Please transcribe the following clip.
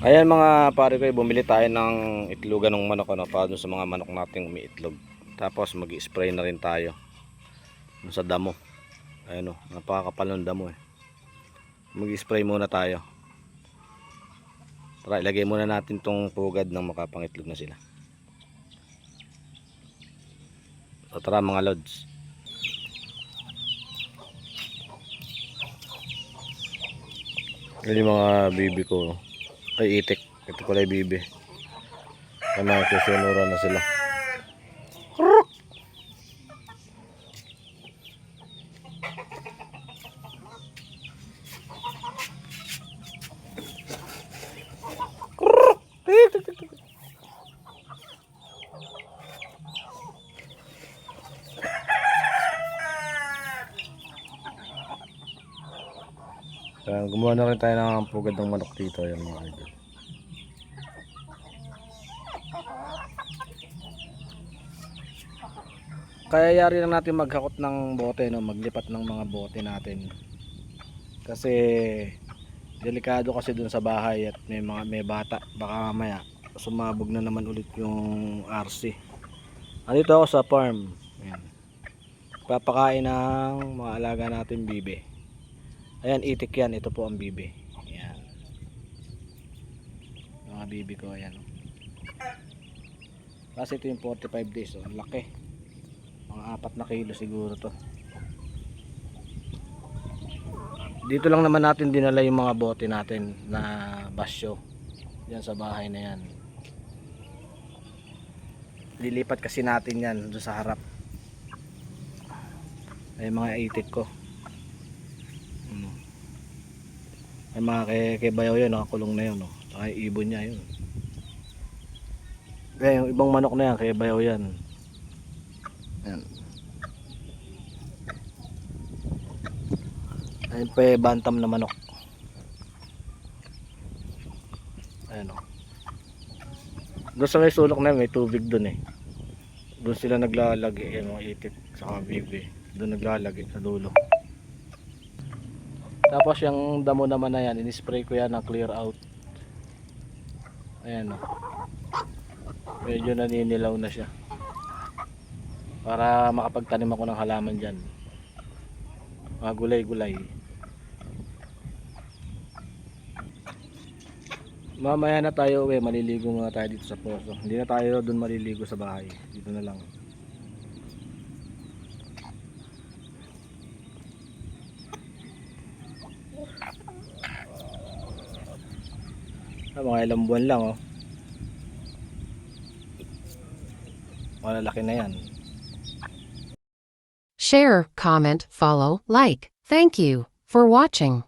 Ayan mga pare ko, bumili tayo ng itlogan ng manok ano, para sa mga manok nating umiitlog. Tapos mag-spray na rin tayo sa damo. Ayan o, napakakapal ng damo eh. Mag-spray muna tayo. Tara, ilagay muna natin tong pugad ng makapangitlog na sila. So tara mga lods. Yan yung mga bibi ko. Ay itik. Ito pala bibi. Ay mga kusunuran na sila. Ayan, gumawa na rin tayo ng pugad ng manok dito. Ayan mga idol. Kaya yari lang natin maghakot ng bote, no? maglipat ng mga bote natin. Kasi delikado kasi dun sa bahay at may mga may bata. Baka mamaya sumabog na naman ulit yung RC. Andito ako sa farm. Ayan. Papakain ng mga alaga natin bibe. Ayan, itik yan. Ito po ang bibi. Ayan. Mga bibi ko, ayan. Kasi ito yung 45 days. Oh. Ang laki. Mga apat na kilo siguro to. Dito lang naman natin dinala yung mga bote natin na basyo. Yan sa bahay na yan. Lilipat kasi natin yan doon sa harap. Ay mga itik ko. Ano. Ay mga kay, kay Bayaw yun, nakakulong na yun. No? Saka yung ibon niya yun. Kaya yung ibang manok na yan, kay Bayaw yan. Ayan. Ayun pa bantam na manok. Ayan o. Doon sa may sulok na yun, may tubig doon eh. Doon sila naglalagi, ayan mga itik sa bibi. Doon naglalagi sa dulo. Tapos yung damo naman na yan, inispray ko yan ng clear out. Ayan o. Medyo naninilaw na siya. Para makapagtanim ako ng halaman dyan. Mga gulay-gulay. Mamaya na tayo uwi, maliligo muna tayo dito sa poso. Hindi na tayo doon maliligo sa bahay. Dito na lang. Ah, mga ilang buwan lang oh. Malalaki na yan. Share, comment, follow, like. Thank you for watching.